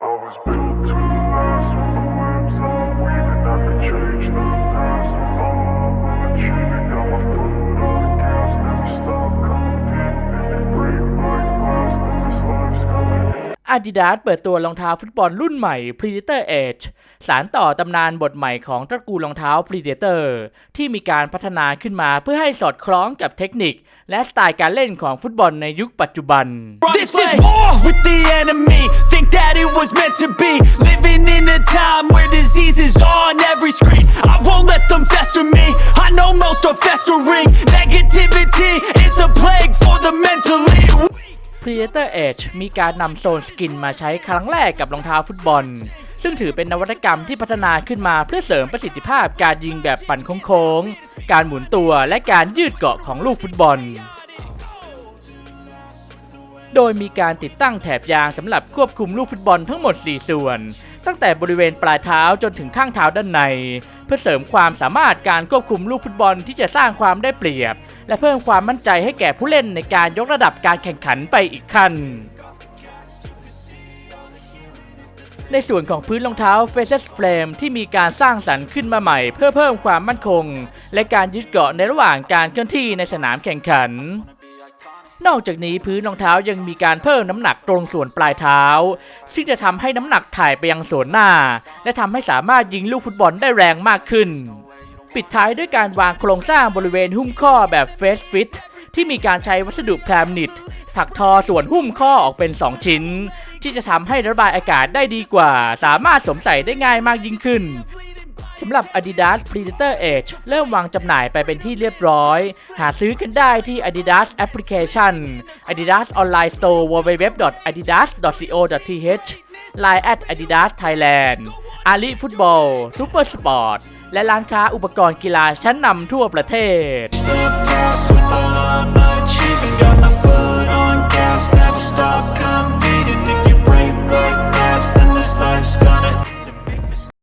I was built to last with the webs I'm weaving. I could change the past with all I'm achieving. Got my foot on the gas, never stop competing. If you break my glass, then this life's gonna end. Adidas เปิดตัวรองเท้าฟุตบอลรุ่นใหม่ Predator Edge สารต่อตำนานบทใหม่ของตระกูลรองเท้า Predator ที่มีการพัฒนาขึ้นมาเพื่อให้สอดคล้องกับเทคนิค และสไตล์การเล่นของฟุตบอลในยุคปัจจุบัน This is war with the enemy. That it was meant to be. Living in a time where disease is on every screen. I won't let them fester me. I know most are festering. Negativity is a plague for the mentally. Predator Edge มีการนำโซนสกินมาใช้ครั้งแรกกับรองเท้าฟุตบอล ซึ่งถือเป็นนวัตกรรมที่พัฒนาขึ้นมาเพื่อเสริมประสิทธิภาพการยิงแบบปั่นโค้งๆ การหมุนตัวและการยืดเกาะของลูกฟุตบอล โดยมีการติดตั้งแถบยางสำหรับควบคุมลูกฟุตบอลทั้งหมด 4 ส่วน ตั้งแต่บริเวณปลายเท้าจนถึงข้างเท้าด้านใน เพื่อเสริมความสามารถการควบคุมลูกฟุตบอลที่จะสร้างความได้เปรียบ และเพิ่มความมั่นใจให้แก่ผู้เล่นในการยกระดับการแข่งขันไปอีกขั้นในส่วนของพื้นรองเท้า Faces Flame ที่มีการสร้างสรรค์ขึ้นมาใหม่ เพื่อเพิ่มความมั่นคง และการยึดเกาะในระหว่างการเคลื่อนที่ในสนามแข่งขัน นอกจากนี้พื้นรองเท้ายังมีการเพิ่มน้ำหนักตรงส่วนปลายเท้า ซึ่งจะทำให้น้ำหนักถ่ายไปยังส่วนหน้า และทำให้สามารถยิงลูกฟุตบอลได้แรงมากขึ้น ปิดท้ายด้วยการวางโครงสร้างบริเวณหุ้มข้อแบบเฟสฟิตที่มีการใช้วัสดุแพรมนิตถักทอส่วนหุ้มข้อออกเป็น 2 ชิ้น ที่จะทำให้ระบายอากาศได้ดีกว่า สามารถสวมใส่ได้ง่ายมากยิ่งขึ้นำหรับ Adidas Predator Edge เริ่มวางจำหน่ายไปเป็นที่เรียบร้อย หาซื้อกันได้ที่ Adidas Application Adidas Online Store www.adidas.co.th Line at Adidas Thailand Ali Football Super Sport และร้านค้าอุปกรณ์กีฬาชั้นนำทั่วประเทศ